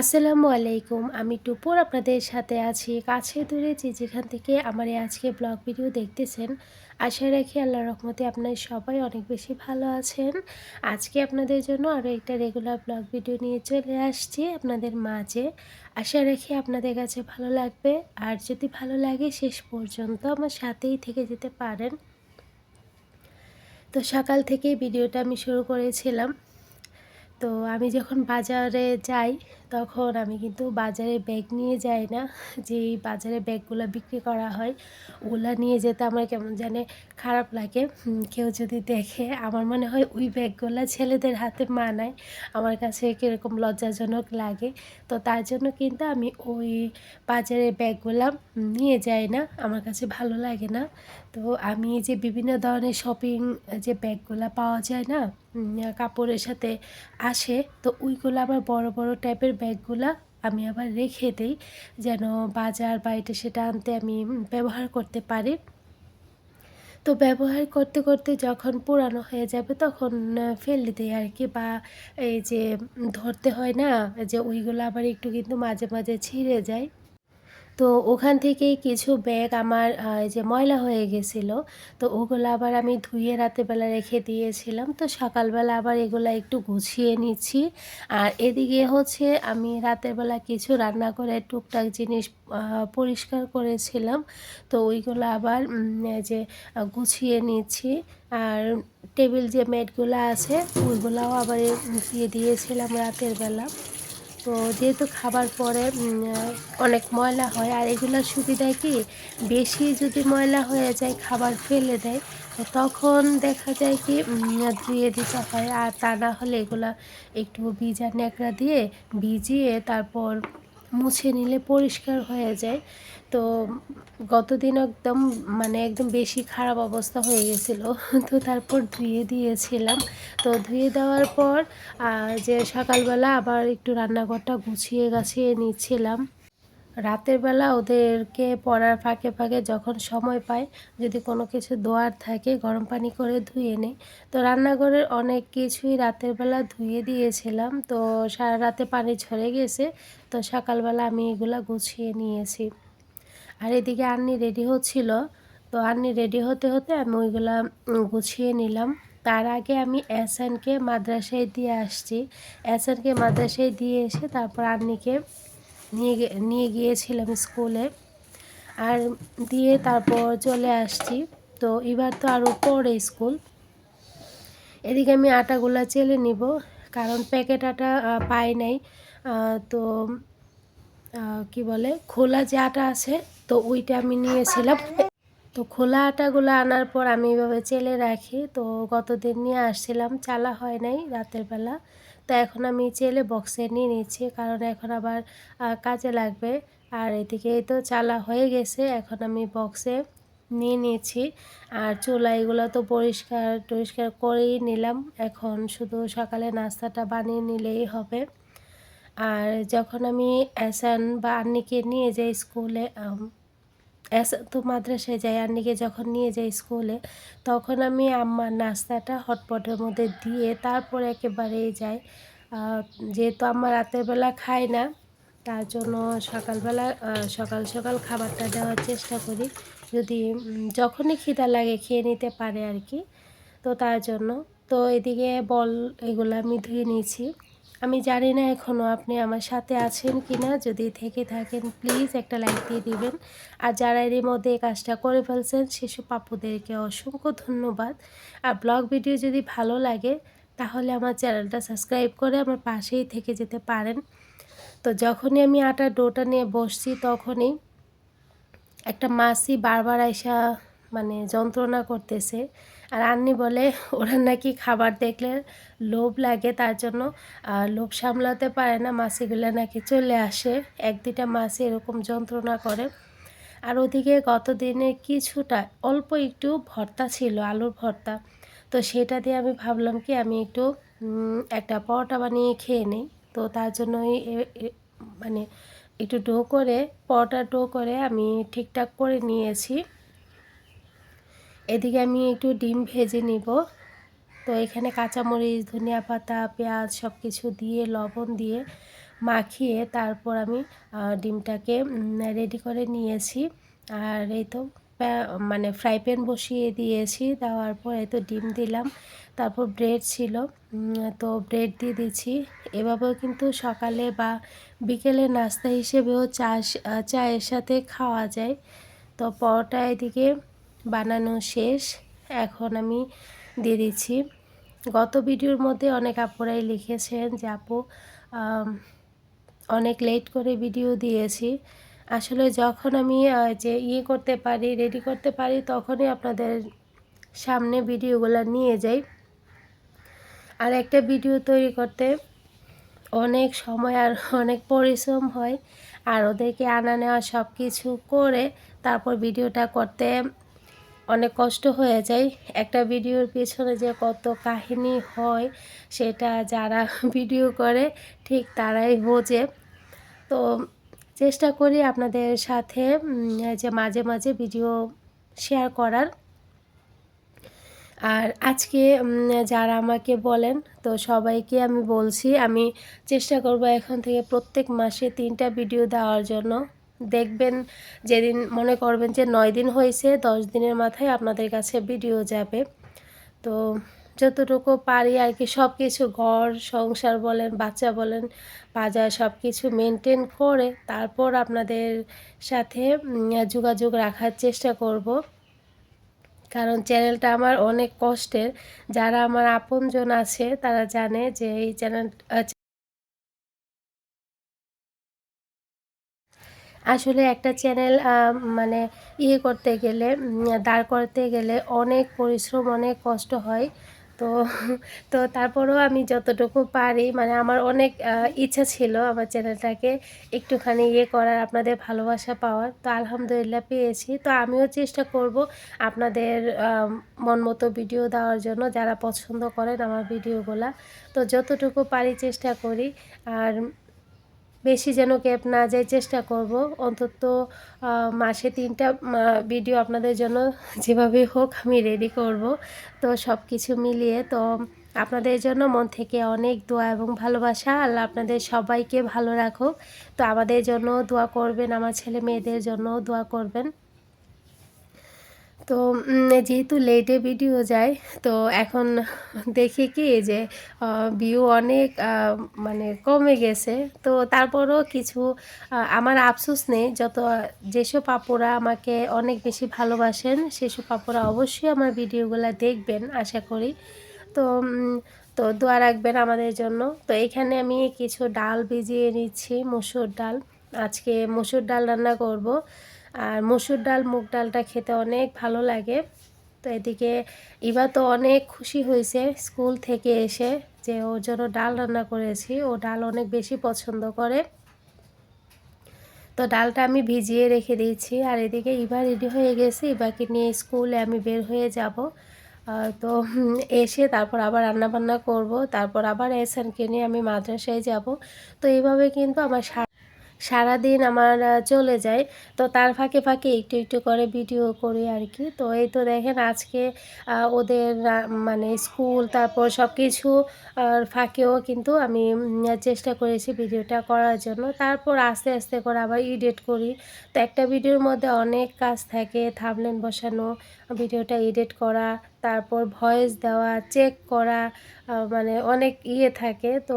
আসসালামু আলাইকুম, আমি টুপুর আপনাদের সাথে আছি কাছে দূরে যে যেখান থেকে আমার এই আজকে ব্লগ ভিডিও দেখতেছেন। আশা রাখি আল্লাহ রহমতে আপনার সবাই অনেক বেশি ভালো আছেন। আজকে আপনাদের জন্য আরও একটা রেগুলার ব্লগ ভিডিও নিয়ে চলে আসছি আপনাদের মাঝে। আশা রাখি আপনাদের কাছে ভালো লাগবে। আর যদি ভালো লাগে শেষ পর্যন্ত আমার সাথেই থেকে যেতে পারেন। তো সকাল থেকেই ভিডিওটা আমি শুরু করেছিলাম। তো আমি যখন বাজারে যাই, তখন আমি কিন্তু বাজারে ব্যাগ নিয়ে যাই না। যে এই বাজারে ব্যাগগুলো বিক্রি করা হয়, ওগুলা নিয়ে যেতে আমার কেমন জানে খারাপ লাগে। কেউ যদি দেখে, আমার মনে হয় ওই ব্যাগগুলো ছেলেদের হাতে মানায়। আমার কাছে কীরকম লজ্জাজনক লাগে। তো তার জন্য কিন্তু আমি ওই বাজারের ব্যাগগুলো নিয়ে যাই না, আমার কাছে ভালো লাগে না। তো আমি যে বিভিন্ন ধরনের শপিং যে ব্যাগগুলো পাওয়া যায় না কাপড়ের সাথে আসে। তো ওইগুলো আবার বড় বড় টাইপের ব্যাগগুলা আমি আবার রেখে দিই, যেন বাজার বাড়িতে সেটা আনতে আমি ব্যবহার করতে পারি। তো ব্যবহার করতে করতে যখন পুরানো হয়ে যাবে তখন ফেলে দিই আর কি বা এই যে ধরতে হয় না যে ওইগুলো আবার একটু কিন্তু মাঝে মাঝে ছিঁড়ে যায়। তো ওখান থেকেই কিছু ব্যাগ আমার যে ময়লা হয়ে গেছিল। তো ওগুলো আবার আমি ধুয়ে রাতেরবেলা রেখে দিয়েছিলাম। তো সকালবেলা আবার এগুলো একটু গুছিয়ে নিচ্ছি। আর এদিকে হচ্ছে আমি রাতের বেলা কিছু রান্না করে টুকটাক জিনিস পরিষ্কার করেছিলাম। তো ওইগুলো আবার যে গুছিয়ে নিচ্ছি। আর টেবিল যে মেটগুলো আছে, ওইগুলোও আবার দিয়ে দিয়েছিলাম রাতের বেলা তো যেহেতু খাবার পরে অনেক ময়লা হয়, আর এগুলোর সুবিধা কি? বেশি যদি ময়লা হয়ে যায়, খাবার ফেলে দেয় তখন দেখা যায় কি ধুয়ে দিতে হয়। আর তা না হলে এগুলা একটু ভিজা ন্যাকড়া দিয়ে ভিজিয়ে তারপর মুছে নিলে পরিষ্কার হয়ে যায়। তো গতদিন একদম মানে একদম বেশি খারাপ অবস্থা হয়ে গেছিল। তো তারপর ধুয়ে দিয়েছিলাম। তো ধুয়ে দেওয়ার পর যে সকালবেলা আবার একটু রান্নাঘরটা গুছিয়ে গাছিয়ে নিচ্ছিলাম। রাতের বেলা ওদেরকে পড়ার ফাঁকে ফাঁকে যখন সময় পায়, যদি কোনো কিছু দোয়ার থাকে, গরম পানি করে ধুয়ে নেই। তো রান্নাঘরের অনেক কিছুই রাতের বেলা ধুয়ে দিয়েছিলাম। তো সারা রাতে পানি ঝরে গেছে। তো সকালবেলা আমি এগুলা গুছিয়ে নিয়েছি। আর এদিকে আন্নি রেডি হচ্ছিল। তো আন্নি রেডি হতে হতে আমি ওইগুলা গুছিয়ে নিলাম। তার আগে আমি এসানকে মাদ্রাসায় দিয়ে আসছি। এসানকে মাদ্রাসায় দিয়ে এসে তারপর আন্নিকে নিয়ে নিয়ে গিয়েছিলাম স্কুলে। আর দিয়ে তারপর চলে আসছি। তো এবার তো আরও পরে স্কুল। এদিকে আমি আটাগুলা চেলে নিব, কারণ প্যাকেট আটা পাই নাই। তো কি বলে, খোলা যে আটা আছে, তো ওইটা আমি নিয়েছিলাম। তো খোলা আটাগুলো আনার পর আমি এইভাবে চেলে রাখি। তো গতদিন নিয়ে আসছিলাম, চালা হয় নাই রাতের বেলা। তো এখন আমি চেলে বক্সে নিয়ে নিচ্ছি কারণ এখন আবার কাজে লাগবে। আর এদিকে তো চালা হয়ে গেছে, এখন আমি বক্সে নিয়ে নিয়েছি। আর চুলা এগুলো তো পরিষ্কার টরিষ্কার করেই নিলাম। এখন শুধু সকালে নাস্তাটা বানিয়ে নিলেই হবে। আর যখন আমি অ্যাসান বা আন্নিকে নিয়ে যাই স্কুলে তো মাদ্রাসায় যাই আন্নিকে যখন নিয়ে যাই স্কুলে, তখন আমি আম্মার নাস্তাটা হটপটের মধ্যে দিয়ে তারপর একেবারেই যাই। যেহেতু আমার রাতের বেলা খাই না, তার জন্য সকালবেলা সকাল সকাল খাবারটা দেওয়ার চেষ্টা করি। যদি যখনই খিদা লাগে খেয়ে নিতে পারে আর কি। তো তার জন্য, তো এদিকে বল এগুলো আমি ধুয়ে নিয়েছি। আমি জানি না এখনও আপনি আমার সাথে আছেন কি না যদি থেকে থাকেন প্লিজ একটা লাইক দিয়ে দিবেন। আর যারা এর মধ্যে এই কাজটা করে ফেলছেন, সেসব পাপুদেরকে অসংখ্য ধন্যবাদ। আর ব্লগ ভিডিও যদি ভালো লাগে, তাহলে আমার চ্যানেলটা সাবস্ক্রাইব করে আমার পাশেই থেকে যেতে পারেন। তো যখনই আমি আটার ডোটা নিয়ে বসছি, তখনই একটা মাসি বারবার আইসা মানে যন্ত্রণা করতেছে। আর আন্নি বলে, ওরা নাকি খাবার দেখলে লোভ লাগে তার জন্য। লোভ সামলাতে পারে না মাছিগুলো নাকি চলে আসে। এক দুটা মাছি এরকম যন্ত্রণা করে। আর ওদিকে গত দিনে কিছুটা, অল্প একটু ভর্তা ছিল, আলুর ভর্তা। তো সেটা দিয়ে আমি ভাবলাম কি, আমি একটু একটা পরোটা বানিয়ে খেয়ে নিই। তো তার জন্যই মানে একটু ডো করে পরোটা ডো করে আমি ঠিকঠাক করে নিয়েছি। এদিকে আমি একটু ডিম ভেজে নিব। তো এখানে কাঁচামরিচ, ধনিয়া পাতা, পেঁয়াজ সব কিছু দিয়ে, লবণ দিয়ে মাখিয়ে তারপর আমি ডিমটাকে রেডি করে নিয়েছি। আর এই তো মানে ফ্রাই প্যান বসিয়ে দিয়েছি। দেওয়ার পর এই তো ডিম দিলাম। তারপর ব্রেড ছিল। তো ব্রেড দিয়ে দিচ্ছি। এভাবেও কিন্তু সকালে বা বিকেলে নাস্তা হিসেবেও চা চায়ের সাথে খাওয়া যায়। তো পরোটা এদিকে বানানো শেষ। এখন আমি দিয়ে দিচ্ছি। গত ভিডিওর মধ্যে অনেক আপুরাই লিখেছেন যে, আপু অনেক লেট করে ভিডিও দিয়েছি। আসলে যখন আমি যে ইয়ে করতে পারি, রেডি করতে পারি, তখনই আপনাদের সামনে ভিডিওগুলো নিয়ে যাই। আর একটা ভিডিও তৈরি করতে অনেক সময় আর অনেক পরিশ্রম হয়। আর ওদেরকে আনা নেওয়া সব কিছু করে তারপর ভিডিওটা করতে অনেক কষ্ট হয়ে যায়। একটা ভিডিওর পিছনে যে কত কাহিনী হয়, সেটা যারা ভিডিও করে, ঠিক তারাই বোঝে। তো চেষ্টা করি আপনাদের সাথে যে মাঝে মাঝে ভিডিও শেয়ার করার। আর আজকে যারা আমাকে বলেন, তো সবাইকে আমি বলছি, আমি চেষ্টা করব এখন থেকে প্রত্যেক মাসে তিনটা ভিডিও দেওয়ার জন্য। দেখবেন, যেদিন মনে করবেন যে নয় দিন হয়েছে, দশ দিনের মাথায় আপনাদের কাছে ভিডিও যাবে। তো যতটুকু পারি আর কি সব কিছু ঘর, সংসার বলেন, বাচ্চা বলেন, বাজার সব কিছু মেনটেন করে তারপর আপনাদের সাথে যোগাযোগ রাখার চেষ্টা করব। কারণ চ্যানেলটা আমার অনেক কষ্টের। যারা আমার আপনজন আছে, তারা জানে যে এই চ্যানেল আসলে একটা চ্যানেল মানে ইয়ে করতে গেলে দাঁড় করতে গেলে অনেক পরিশ্রম, অনেক কষ্ট হয়। তো তো তারপরেও আমি যতটুকু পারি মানে আমার অনেক ইচ্ছা ছিল আমার চ্যানেলটাকে একটুখানি ইয়ে করার, আপনাদের ভালোবাসা পাওয়ার। তো আলহামদুলিল্লাহ পেয়েছি। তো আমিও চেষ্টা করব আপনাদের মন মতো ভিডিও দেওয়ার জন্য, যারা পছন্দ করেন আমার ভিডিওগুলা তো যতটুকু পারি চেষ্টা করি। আর বেশি যেন গ্যাপ না যায়, চেষ্টা করব। অন্তত মাসে তিনটা ভিডিও আপনাদের জন্য যেভাবে হোক আমি রেডি করব। তো সব কিছু মিলিয়ে, তো আপনাদের জন্য মন থেকে অনেক দোয়া এবং ভালোবাসা। আল্লাহ আপনাদের সবাইকে ভালো রাখুক। তো আমাদের জন্য দোয়া করবেন, আমার ছেলে মেয়েদের জন্য দোয়া করবেন। তো যেহেতু লেটে ভিডিও যায়, তো এখন দেখি কি যে ভিউ অনেক মানে কমে গেছে। তো তারপরও কিছু আমার আফসোস নেই, যত যেসব আপুরা আমাকে অনেক বেশি ভালোবাসেন, সেসব আপুরা অবশ্যই আমার ভিডিওগুলো দেখবেন, আশা করি। তো তো দোয়া রাখবেন আমাদের জন্য। তো এখানে আমি কিছু ডাল ভিজিয়ে নিচ্ছি, মসুর ডাল। আজকে মসুর ডাল রান্না করব। আর মসুর ডাল, মুগ ডালটা খেতে অনেক ভালো লাগে। তো এদিকে ইবা তো অনেক খুশি হয়েছে স্কুল থেকে এসে যে ওর জন্য ডাল রান্না করেছি। ও ডাল অনেক বেশি পছন্দ করে। তো ডালটা আমি ভিজিয়ে রেখে দিয়েছি। আর এদিকে ইবা রেডি হয়ে গেছে। ইবাকে নিয়ে স্কুলে আমি বের হয়ে যাব। তো এসে তারপর আবার রান্না বান্না করব। তারপর আবার এসানকে নিয়ে আমি মাদ্রাসায় যাব। তো এইভাবে কিন্তু আমার সারাদিন আমার চলে যায়। তো তার ফাঁকে ফাঁকে একটু একটু করে ভিডিও করি আর কি। তো এই তো দেখেন আজকে ওদের মানে স্কুল, তারপর সব কিছু ফাঁকেও কিন্তু আমি চেষ্টা করেছি ভিডিওটা করার জন্য। তারপর আস্তে আস্তে করে আবার এডিট করি। তো একটা ভিডিওর মধ্যে অনেক কাজ থাকে, থামলেন বসানো, ভিডিওটা এডিট করা, তারপর ভয়েস দেওয়া, চেক করা মানে অনেক ইয়ে থাকে। তো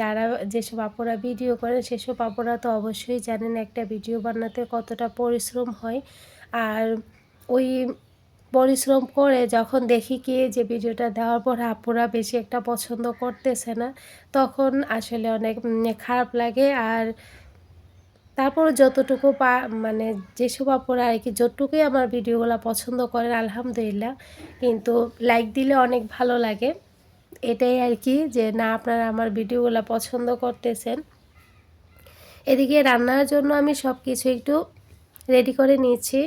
যারা যেসব আপুরা ভিডিও করে সেসব আপুরা তো অবশ্যই জানেন একটা ভিডিও বানাতে কতটা পরিশ্রম হয়। আর ওই পরিশ্রম করে যখন দেখি কি যে ভিডিওটা দেওয়ার পর আপুরা বেশি একটা পছন্দ করতেছে না, তখন আসলে অনেক খারাপ লাগে। আর তারপর যতটুকু পা মানে যেসব আপুরা আর কি যতটুকুই আমার ভিডিওগুলো পছন্দ করেন, আলহামদুলিল্লাহ। কিন্তু লাইক দিলে অনেক ভালো লাগে। এটাই আর কি যে, না, আপনারা আমার ভিডিওগুলো পছন্দ করতেছেন। এদিকে রান্নার জন্য আমি সব কিছু একটু রেডি করে নিয়েছি।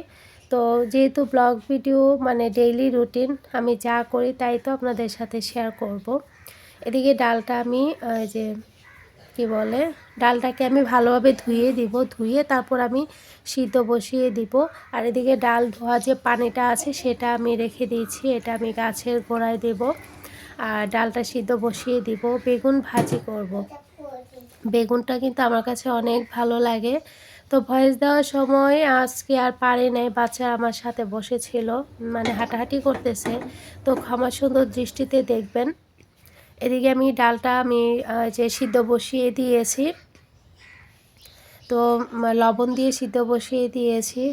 তো যেহেতু ব্লগ ভিডিও মানে ডেইলি রুটিন আমি যা করি তাই তো আপনাদের সাথে শেয়ার করব। এদিকে ডালটা আমি যে কি বলে, ডালটাকে আমি ভালোভাবে ধুয়ে দিব, ধুয়ে তারপর আমি সিদ্ধ বসিয়ে দিব। আর এদিকে ডাল ধোয়া যে পানিটা আছে সেটা আমি রেখে দিয়েছি, এটা আমি গাছের গোড়ায় দেব। আর ডালটা সিদ্ধ বসিয়ে দিব, বেগুন ভাজি করব। বেগুনটা কিন্তু আমার কাছে অনেক ভালো লাগে। তো ভয়েস দেওয়ার সময় আজকে আর পারে নাই, বাচ্চা আমার সাথে বসেছিল মানে হাঁটাহাঁটি করতেছে। তো ক্ষমা সুন্দর দৃষ্টিতে দেখবেন। এদিকে আমি ডালটা আমি যে সিদ্ধ বসিয়ে দিয়েছি। তো লবণ দিয়ে সিদ্ধ বসিয়ে দিয়েছি।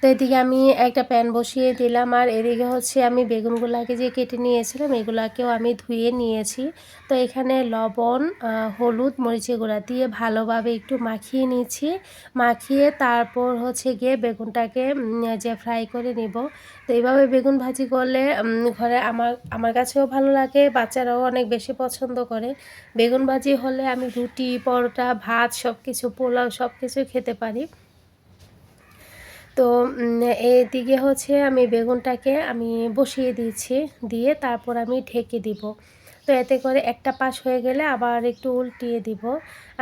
তো এদিকে আমি একটা প্যান বসিয়ে দিলাম, আর এদিকে হচ্ছে আমি বেগুনগুলাকে যে কেটে নিয়েছিলাম, এগুলাকেও আমি ধুয়ে নিয়েছি। তো এখানে লবণ হলুদ মরিচে গুঁড়া দিয়ে ভালোভাবে একটু মাখিয়ে নিচ্ছি। মাখিয়ে তারপর হচ্ছে গিয়ে বেগুনটাকে যে ফ্রাই করে নিব। তো এইভাবে বেগুন ভাজি করলে ঘরে আমার আমার কাছেও ভালো লাগে, বাচ্চারাও অনেক বেশি পছন্দ করে। বেগুন ভাজি হলে আমি রুটি, পরোটা, ভাত সব কিছু পোলাও সব কিছু খেতে পারি। তো এদিকে হচ্ছে আমি বেগুনটাকে আমি বসিয়ে দিয়েছি, দিয়ে তারপর আমি ঢেকে দিব। তো এতে করে একটা পাশ হয়ে গেলে আবার একটু উল্টিয়ে দিব।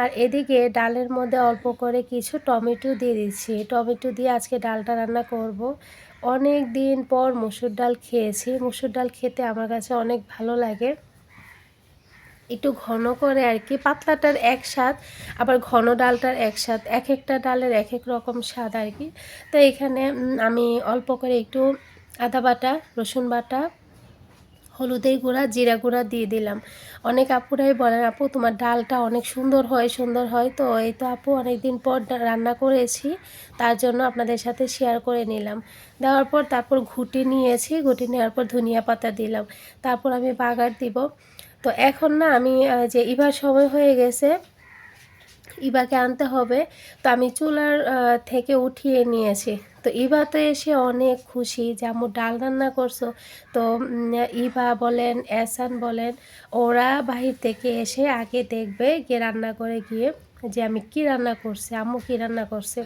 আর এদিকে ডালের মধ্যে অল্প করে কিছু টমেটো দিয়ে দিচ্ছি টমেটো দিয়ে আজকে ডালটা রান্না করব। অনেক দিন পর মুসুর ডাল খেয়েছি। মুসুর ডাল খেতে আমার কাছে অনেক ভালো লাগে। একটু ঘন করে আর কি, পাতলাটার এক স্বাদ, আবার ঘন ডালটার এক স্বাদ, এক একটা ডালের এক এক রকম স্বাদ আর কি। তো এখানে আমি অল্প করে একটু আদা বাটা, রসুন বাটা, হলুদের গুঁড়া, জিরা গুঁড়া দিয়ে দিলাম। অনেক আপুরাই বলেন, আপু, তোমার ডালটা অনেক সুন্দর হয় সুন্দর হয়। তো এই তো আপু অনেক দিন পর রান্না করেছি, তার জন্য আপনাদের সাথে শেয়ার করে নিলাম। দেওয়ার পর তারপর ঘুটি নিয়েছি, ঘুটি নেওয়ার পর ধনিয়া পাতা দিলাম। তারপর আমি বাগার দিব। তো এখন না আমি যে ইবার সময় হয়ে গেছে ইবাকে আনতে হবে, তো আমি চুলার থেকে উঠিয়ে নিয়েছি। তো ইবা তো এসে অনেক খুশি যে আম্মু ডাল রান্না করছ। তো ইবা বলেন এসান বলেন, ওরা বাহির থেকে এসে আগে দেখবে গিয়ে রান্না করে গিয়ে যে আমি কি রান্না করছি, আম্মু কি রান্না করছে।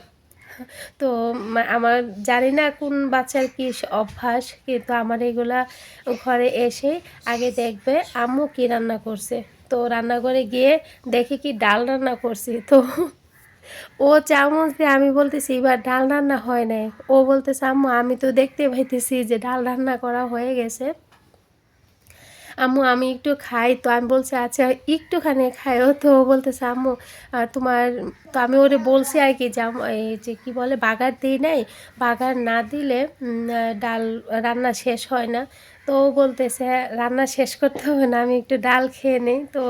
তো আমার জানি না কোন বাচ্চার কি অভ্যাস, কিন্তু আমার এগুলা ঘরে এসে আগে দেখবে আম্মু কি রান্না করছে। তো রান্নাঘরে গিয়ে দেখি কি ডাল রান্না করছি। তো ও চামচ দিয়ে আমি বলতেছি, এবার ডাল রান্না হয় নাই। ও বলতেছে, আম্মু, আমি তো দেখতে পাইতেছি যে ডাল রান্না করা হয়ে গেছে। আম্মু, আমি একটু খাই। তো আমি বলছি আচ্ছা একটুখানি খাইও। তো ও বলতেছে, আম্মু তোমার তো আমি ওরে বলছি আর কি যে এই যে কী বলে, বাগার দিই নাই। বাগার না দিলে ডাল রান্না শেষ হয় না। তো ও বলতেছে, রান্না শেষ করতে হবে না, আমি একটু ডাল খেয়ে নিই। তো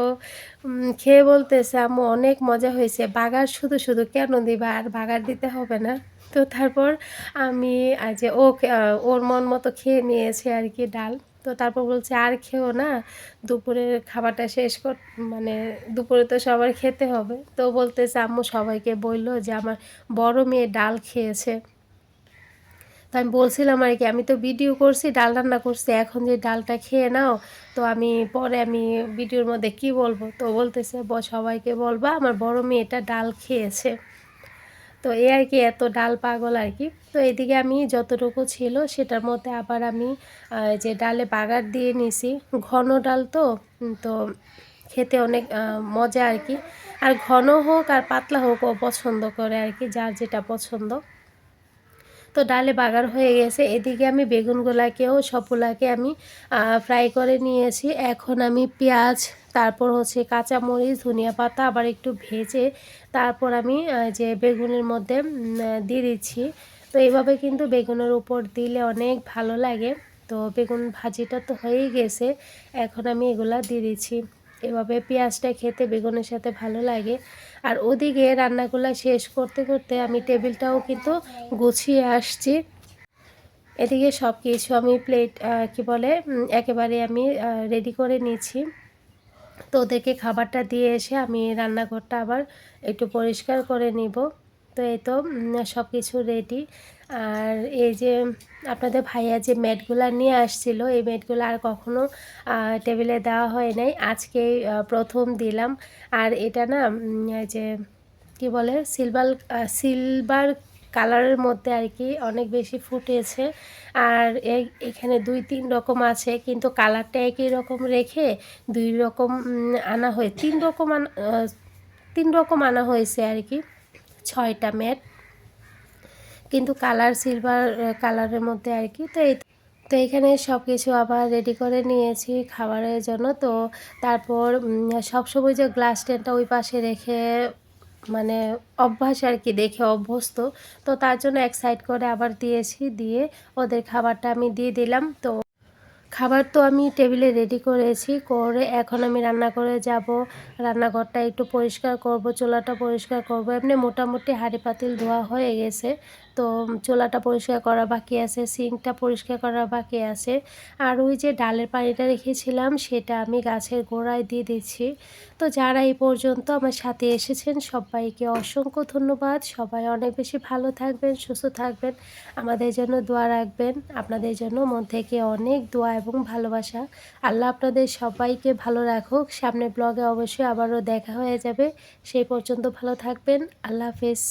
খেয়ে বলতেছে, আম্মু, অনেক মজা হয়েছে। বাগার শুধু শুধু কেন দিবা? আর বাগার দিতে হবে না। তো তারপর আমি যে ও ওর মন মতো খেয়ে নিয়েছে আর কি ডাল। তো তারপর বলছে, আর খেও না দুপুরের খাবারটা শেষ কর মানে দুপুরে তো সবার খেতে হবে। তো বলতেছে, আম্মু সবাইকে বলল যে, আমার বড় মেয়ে ডাল খেয়েছে। তো আমি বলছিলাম আর কি, আমি তো ভিডিও করছি, ডাল রান্না করছি, এখন যে ডালটা খেয়ে নাও, তো আমি পরে আমি ভিডিওর মধ্যে কি বলব? তো বলতেছে সবাইকে বলবা, আমার বড় মেয়েটা ডাল খেয়েছে। তো এই আর কি এত ডাল পাগল আর কি। তো এদিকে আমি যতটুকু ছিল সেটার মধ্যে আবার আমি যে ডালে বাগার দিয়ে নিছি, ঘন ডাল তো তো খেতে অনেক মজা আর কি। আর ঘন হোক আর পাতলা হোক ও পছন্দ করে আর কি, যার যেটা পছন্দ। তো ডালে বাগার হয়ে গেছে। এদিকে আমি বেগুনগুলাকেও, সবগুলাকে আমি ফ্রাই করে নিয়েছি। এখন আমি পেঁয়াজ, তারপর হচ্ছে কাঁচামরিচ, ধনিয়া পাতা আবার একটু ভেজে তারপর আমি যে বেগুনের মধ্যে দিয়ে দিচ্ছি। তো এইভাবে কিন্তু বেগুনের উপর দিলে অনেক ভালো লাগে। তো বেগুন ভাজিটা তো হয়েই গেছে। এখন আমি এগুলা দিয়ে দিচ্ছি। এভাবে পেঁয়াজটা খেতে বেগুনের সাথে ভালো লাগে। আর ওদিকে রান্নাগুলো শেষ করতে করতে আমি টেবিলটাও কিন্তু গুছিয়ে আসছি। এদিকে সব কিছু আমি প্লেট কি বলে একেবারে আমি রেডি করে নিয়েছি। তো ওদেরকে খাবারটা দিয়ে এসে আমি রান্নাঘরটা আবার একটু পরিষ্কার করে নিব। তো এই তো সব কিছু রেডি আর এই যে আপনাদের ভাইয়া যে ম্যাটগুলো নিয়ে আসছিল, এই ম্যাটগুলো আর কখনো টেবিলে দেওয়া হয় নাই। আজকে প্রথম দিলাম। আর এটা না যে কি বলে সিলভার সিলভার কালারের মধ্যে আর কি অনেক বেশি ফুটেছে। আর এখানে দুই তিন রকম আছে, কিন্তু কালারটা একই রকম রেখে দুই রকম আনা হয়, তিন রকম তিন রকম আনা হয়েছে আর কি। ছয়টা ম্যাট। কিন্তু কালার সিলভার কালারের মধ্যে আর কি। তো এই, তো এখানে সব কিছু আবার রেডি করে নিয়েছি খাবারের জন্য। তো তারপর সবসময় যে গ্লাস স্ট্যান্ডটা ওই পাশে রেখে মানে অভ্যাস আর কি, দেখে অভ্যস্ত। তো তার জন্য এক সাইড করে আবার দিয়েছি, দিয়ে ওদের খাবারটা আমি দিয়ে দিলাম। তো খাবার তো আমি টেবিলে রেডি করেছি, করে এখন আমি রান্না করে যাব। রান্নাঘরটা একটু পরিষ্কার করব, চোলাটা পরিষ্কার করব। এমনি মোটামুটি হাঁড়ি পাতিল ধোয়া হয়ে গেছে। তো চোলাটা পরিষ্কার করা বাকি আছে সিঙ্কটা পরিষ্কার করা বাকি আছে। আর ওই যে ডালের পানিটা রেখেছিলাম, সেটা আমি গাছের গোড়ায় দিয়ে দিচ্ছি তো যারা এই পর্যন্ত আমার সাথে এসেছেন, সবাইকে অসংখ্য ধন্যবাদ। সবাই অনেক বেশি ভালো থাকবেন, সুস্থ থাকবেন। আমাদের জন্য দোয়া রাখবেন। আপনাদের জন্য মন থেকে অনেক দোয়া এবং ভালোবাসা। আল্লাহ আপনাদের সবাইকে ভালো রাখুক। সামনে ব্লগে অবশ্যই আবারও দেখা হয়ে যাবে। সেই পর্যন্ত ভালো থাকবেন। আল্লাহ হাফেজ।